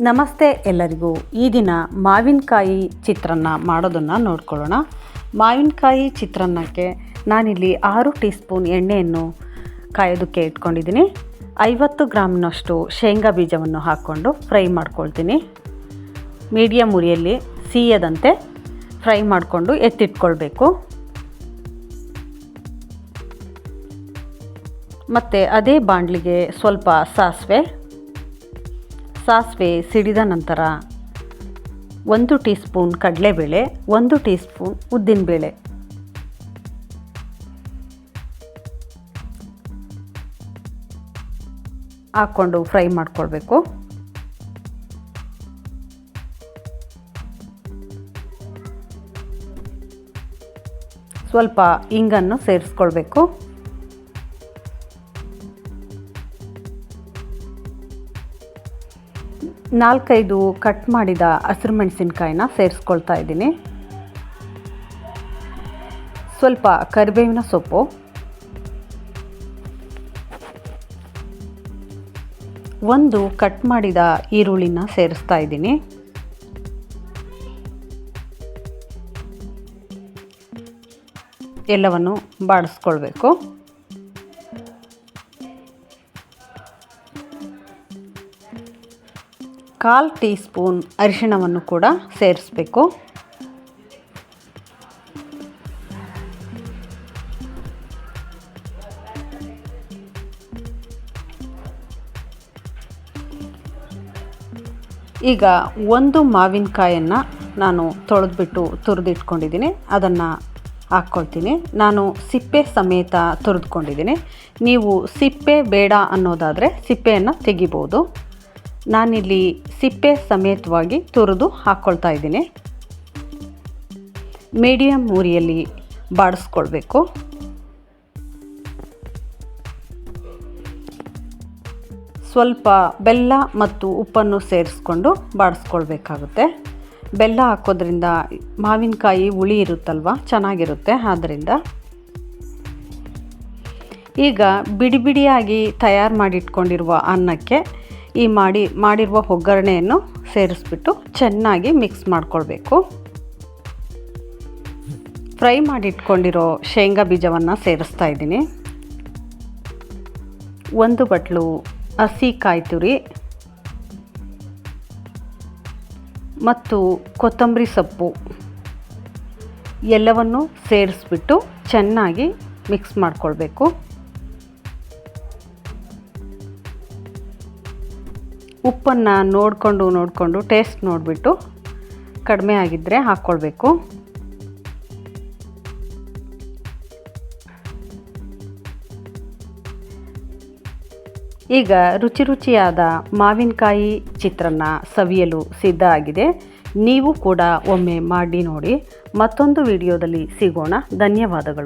ನಮಸ್ತೆ ಎಲ್ಲರಿಗೂ. ಈ ದಿನ ಮಾವಿನಕಾಯಿ ಚಿತ್ರಾನ್ನ ಮಾಡೋದನ್ನು ನೋಡ್ಕೊಳ್ಳೋಣ. ಮಾವಿನಕಾಯಿ ಚಿತ್ರಾನ್ನಕ್ಕೆ ನಾನಿಲ್ಲಿ ಆರು ಟೀ ಸ್ಪೂನ್ ಎಣ್ಣೆಯನ್ನು ಕಾಯೋದಕ್ಕೆ ಇಟ್ಕೊಂಡಿದ್ದೀನಿ. ಐವತ್ತು ಗ್ರಾಮ್ನಷ್ಟು ಶೇಂಗಾ ಬೀಜವನ್ನು ಹಾಕ್ಕೊಂಡು ಫ್ರೈ ಮಾಡ್ಕೊಳ್ತೀನಿ. ಮೀಡಿಯಮ್ ಉರಿಯಲ್ಲಿ ಸೀಯದಂತೆ ಫ್ರೈ ಮಾಡಿಕೊಂಡು ಎತ್ತಿಟ್ಕೊಳ್ಬೇಕು. ಮತ್ತು ಅದೇ ಬಾಣಲಿಗೆ ಸ್ವಲ್ಪ ಸಾಸಿವೆ. ಸಾಸಿವೆ ಸಿಡಿದ ನಂತರ ಒಂದು ಟೀ ಸ್ಪೂನ್ ಕಡಲೆಬೇಳೆ, ಒಂದು ಟೀ ಸ್ಪೂನ್ ಉದ್ದಿನಬೇಳೆ ಹಾಕ್ಕೊಂಡು ಫ್ರೈ ಮಾಡ್ಕೊಳ್ಬೇಕು. ಸ್ವಲ್ಪ ಇಂಗನ್ನು ಸೇರಿಸ್ಕೊಳ್ಬೇಕು. ನಾಲ್ಕೈದು ಕಟ್ ಮಾಡಿದ ಹಸಿರು ಮೆಣಸಿನ್ಕಾಯಿನ ಸೇರಿಸ್ಕೊಳ್ತಾ ಇದ್ದೀನಿ. ಸ್ವಲ್ಪ ಕರಿಬೇವಿನ ಸೊಪ್ಪು. ಒಂದು ಕಟ್ ಮಾಡಿದ ಈರುಳ್ಳಿನ ಸೇರಿಸ್ತಾ ಇದ್ದೀನಿ. ಎಲ್ಲವನ್ನು ಬಾಡಿಸ್ಕೊಳ್ಬೇಕು. ಕಾಲು ಟೀ ಸ್ಪೂನ್ ಅರಿಶಿಣವನ್ನು ಕೂಡ ಸೇರಿಸಬೇಕು. ಈಗ ಒಂದು ಮಾವಿನಕಾಯನ್ನು ನಾನು ತೊಳೆದ್ಬಿಟ್ಟು ತುರಿದಿಟ್ಕೊಂಡಿದ್ದೀನಿ. ಅದನ್ನು ಹಾಕ್ಕೊಳ್ತೀನಿ. ನಾನು ಸಿಪ್ಪೆ ಸಮೇತ ತುರಿದ್ಕೊಂಡಿದ್ದೀನಿ. ನೀವು ಸಿಪ್ಪೆ ಬೇಡ ಅನ್ನೋದಾದರೆ ಸಿಪ್ಪೆಯನ್ನು ತೆಗಿಬೋದು. ನಾನಿಲ್ಲಿ ಸಿಪ್ಪೆ ಸಮೇತವಾಗಿ ತುರಿದು ಹಾಕ್ಕೊಳ್ತಾ ಇದ್ದೀನಿ. ಮೀಡಿಯಮ್ ಉರಿಯಲ್ಲಿ ಬಾಡಿಸ್ಕೊಳ್ಬೇಕು. ಸ್ವಲ್ಪ ಬೆಲ್ಲ ಮತ್ತು ಉಪ್ಪನ್ನು ಸೇರಿಸ್ಕೊಂಡು ಬಾಡಿಸ್ಕೊಳ್ಬೇಕಾಗುತ್ತೆ. ಬೆಲ್ಲ ಹಾಕೋದ್ರಿಂದ ಮಾವಿನಕಾಯಿ ಹುಳಿ ಇರುತ್ತಲ್ವ, ಚೆನ್ನಾಗಿರುತ್ತೆ ಆದ್ದರಿಂದ. ಈಗ ಬಿಡಿ ಬಿಡಿಯಾಗಿ ತಯಾರು ಮಾಡಿಟ್ಕೊಂಡಿರುವ ಅನ್ನಕ್ಕೆ ಈ ಮಾಡಿ, ಮಾಡಿರುವ ಒಗ್ಗರಣೆಯನ್ನು ಸೇರಿಸ್ಬಿಟ್ಟು ಚೆನ್ನಾಗಿ ಮಿಕ್ಸ್ ಮಾಡ್ಕೊಳ್ಬೇಕು. ಫ್ರೈ ಮಾಡಿಟ್ಕೊಂಡಿರೋ ಶೇಂಗಾ ಬೀಜವನ್ನು ಸೇರಿಸ್ತಾ ಇದ್ದೀನಿ. ಒಂದು ಬಟ್ಲು ಹಸಿ ಕಾಯಿ ತುರಿ ಮತ್ತು ಕೊತ್ತಂಬರಿ ಸೊಪ್ಪು ಎಲ್ಲವನ್ನು ಸೇರಿಸ್ಬಿಟ್ಟು ಚೆನ್ನಾಗಿ ಮಿಕ್ಸ್ ಮಾಡಿಕೊಳ್ಬೇಕು. ಉಪ್ಪನ್ನು ನೋಡಿಕೊಂಡು ನೋಡಿಕೊಂಡು ಟೇಸ್ಟ್ ನೋಡಿಬಿಟ್ಟು ಕಡಿಮೆ ಆಗಿದ್ದರೆ ಹಾಕ್ಕೊಳ್ಬೇಕು ಈಗ ರುಚಿ ರುಚಿಯಾದ ಮಾವಿನಕಾಯಿ ಚಿತ್ರನ್ನ ಸವಿಯಲು ಸಿದ್ಧ ಆಗಿದೆ. ನೀವು ಕೂಡ ಒಮ್ಮೆ ಮಾಡಿ ನೋಡಿ. ಮತ್ತೊಂದು ವಿಡಿಯೋದಲ್ಲಿ ಸಿಗೋಣ. ಧನ್ಯವಾದಗಳು.